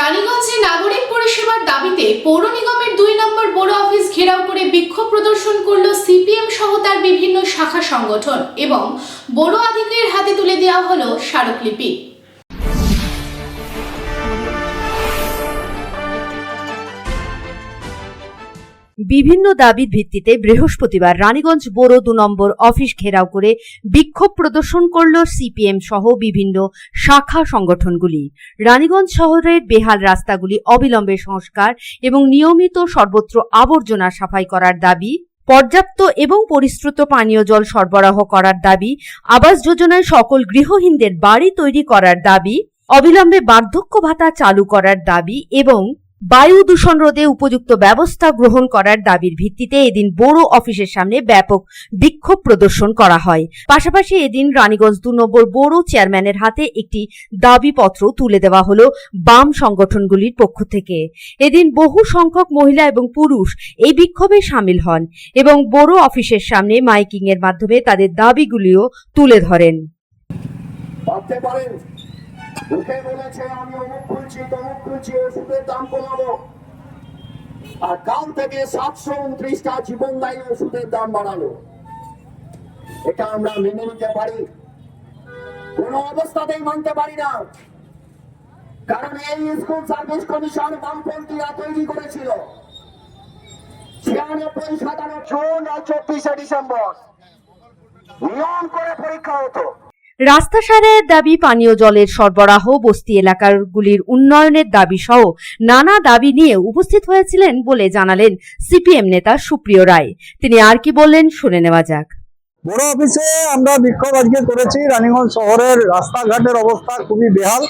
রানীগঞ্জে নাগরিক পরিষেবার দাবিতে পৌর নিগমের দুই নম্বর বড় অফিস ঘেরাও করে বিক্ষোভ প্রদর্শন করল সিপিএম সহ তার বিভিন্ন শাখা সংগঠন এবং বড় আধিকারিকের হাতে তুলে দেওয়া হল স্মারকলিপি। বিভিন্ন দাবির ভিত্তিতে বৃহস্পতিবার রানীগঞ্জ বোরো দু নম্বর অফিস ঘেরাও করে বিক্ষোভ প্রদর্শন করল সিপিএম সহ বিভিন্ন শাখা সংগঠনগুলি। রানীগঞ্জ শহরের বেহাল রাস্তাগুলি অবিলম্বে সংস্কার এবং নিয়মিত সর্বত্র আবর্জনা সাফাই করার দাবি, পর্যাপ্ত এবং পরিশ্রুত পানীয় জল সরবরাহ করার দাবি, আবাস যোজনায় সকল গৃহহীনদের বাড়ি তৈরি করার দাবি, অবিলম্বে বার্ধক্য ভাতা চালু করার দাবি এবং বায়ু দূষণ রোধে উপযুক্ত ব্যবস্থা গ্রহণ করার দাবির ভিত্তিতে এদিন বড় অফিসের সামনে ব্যাপক বিক্ষোভ প্রদর্শন করা হয়। পাশাপাশি এদিন রানীগঞ্জ দু নম্বর বড় চেয়ারম্যানের হাতে একটি দাবিপত্র তুলে দেওয়া হলো বাম সংগঠনগুলির পক্ষ থেকে। এদিন বহু সংখ্যক মহিলা এবং পুরুষ এই বিক্ষোভে সামিল হন এবং বড় অফিসের সামনে মাইকিং এর মাধ্যমে তাদের দাবিগুলিও তুলে ধরেন। মুখে বলেছে, আমি অমুক খুলছি, তমুক খুলছি, ওষুধের দাম কমাবো। আর কাল থেকে সাতশো উনত্রিশটা জীবনদায়ী ওষুধের দাম বাড়ালো। এটা আমরা মেনে নিতে পারি। কোনো অবস্থাতেই মানতে পারি না। কারণ এই স্কুল সার্ভিস কমিশন বামপন্থীরা তৈরি করেছিল। ছিয়ানব্বই সাতান্ন জুন আর চব্বিশে ডিসেম্বর। নিয়ম করে পরীক্ষা হতো। রাস্তা সারাইয়ের দাবি পানীয় জলের সরবরাহ, বস্তি এলাকাগুলির উন্নয়নের দাবি সহ নানা দাবি নিয়ে উপস্থিত হয়েছিলেন বলে জানালেন সিপিএম নেতা সুপ্রিয় রায়। তিনি আর কি বললেন শুনে নেওয়া যাক। বড় অফিসে আমরা বিক্ষোভ আজকে করেছি। রানীগঞ্জ শহরের রাস্তাঘাটের অবস্থা খুবই বেহাল।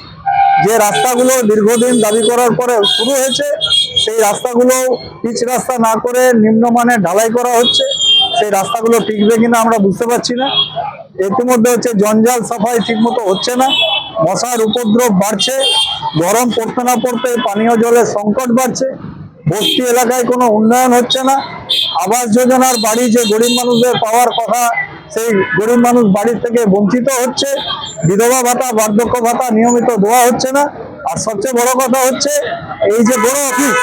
যে রাস্তাগুলো দীর্ঘদিন দাবি করার পরে শুরু হয়েছে, সেই রাস্তাগুলো পিচ রাস্তা না করে নিম্নমানের ঢালাই করা হচ্ছে। সেই রাস্তাগুলো টিকবে কিনা আমরা বুঝতে পারছি না। ইতিমধ্যে হচ্ছে জঞ্জাল সাফাই ঠিকমতো হচ্ছে না। মশার উপদ্রব বাড়ছে। গরম পড়তে না পড়তে পানীয় জলের সংকট বাড়ছে। বস্তি এলাকায় কোনো উন্নয়ন হচ্ছে না। আবাস যোজনার বাড়ি যে গরিব মানুষদের পাওয়ার কথা, সেই গরিব মানুষ বাড়ির থেকে বঞ্চিত হচ্ছে। বিধবা ভাতা, বার্ধক্য ভাতা নিয়মিত দেওয়া হচ্ছে না। আর সবচেয়ে বড় কথা হচ্ছে, এই যে বড় অফিস,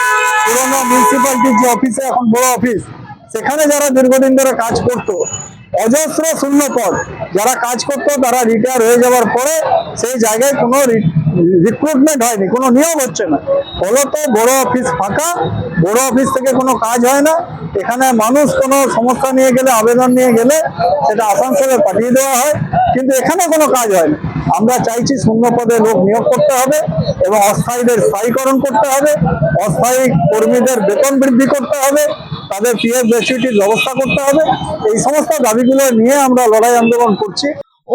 পুরোনো মিউনিসিপালিটির যে অফিসে এখন বড় অফিস সেখানে যারা দীর্ঘদিন ধরে কাজ করতো, অজস্র শূন্য পদ যারা কাজ করতো তারা রিটায়ার হয়ে যাওয়ার পরে সেই জায়গায় কোনো রিক্রুটমেন্ট হয়নি, কোনো নিয়োগ হচ্ছে না। ফলত বড় অফিস ফাঁকা, বড় অফিস থেকে কোনো কাজ হয় না। এখানে মানুষ কোনো সমস্যা নিয়ে গেলে, আবেদন নিয়ে গেলে সেটা আসানসোলে পাঠিয়ে দেওয়া হয়, কিন্তু এখানে কোনো কাজ হয় না। আমরা চাইছি শূন্য পদে লোক নিয়োগ করতে হবে এবং অস্থায়ীদের স্থায়ীকরণ করতে হবে অস্থায়ী কর্মীদের বেতন বৃদ্ধি করতে হবে তাদের পিএফ গ্র্যাচুইটির ব্যবস্থা করতে হবে। এই সমস্ত দাবিগুলো নিয়ে আমরা লড়াই আন্দোলন করছি।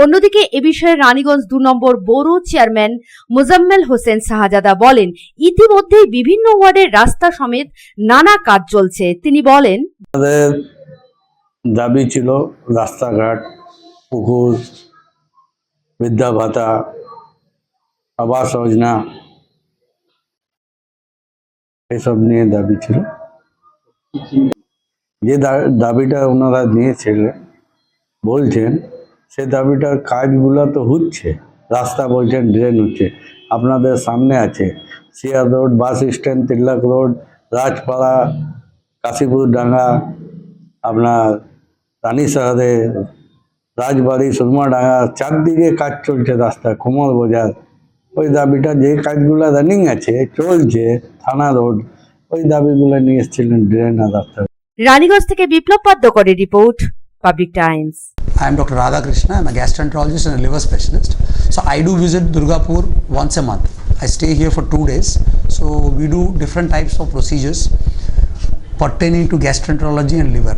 অন্যদিকে এ বিষয়ে রানীগঞ্জ দু নম্বর বড় চেয়ারম্যান মুজাম্মেল হোসেন শাহজাদা বলেন ইতিমধ্যেই বিভিন্ন ওয়ার্ডের রাস্তা সমেত নানা কাজ চলছে। তিনি বলেন দাবি ছিল রাস্তাঘাট পুকুর বৃদ্ধা ভাতা, আবাস যোজনা, এসব নিয়ে দাবি ছিল। যে দাবিটা ওনারা নিয়েছিলেন, বলছেন, সে দাবিটার কাজগুলো তো হচ্ছে। রাস্তা বলছেন ড্রেন হচ্ছে। আপনাদের সামনে আছে Siyar road, bus stand, Tilak road, Rajpara, Kashipur Danga, আপনার রানী শহরে রাজবাড়ি সুরমাডাঙ্গা চারদিকে কাজ চলছে রাস্তা কোমর বাজার ওই দাবিটা যে কাজগুলো রানিং আছে চলছে থানা রোড ওই দাবিগুলো নিয়ে এসেছিলেন ড্রেন আর রাস্তা রানীগঞ্জ থেকে বিপ্লব পদ্মকরের report Public Times I am Dr. Radhakrishna. I'm a gastroenterologist and a liver specialist. So I do visit Durgapur once a month. I stay here for two days. So we do different types of procedures pertaining to gastroenterology and liver.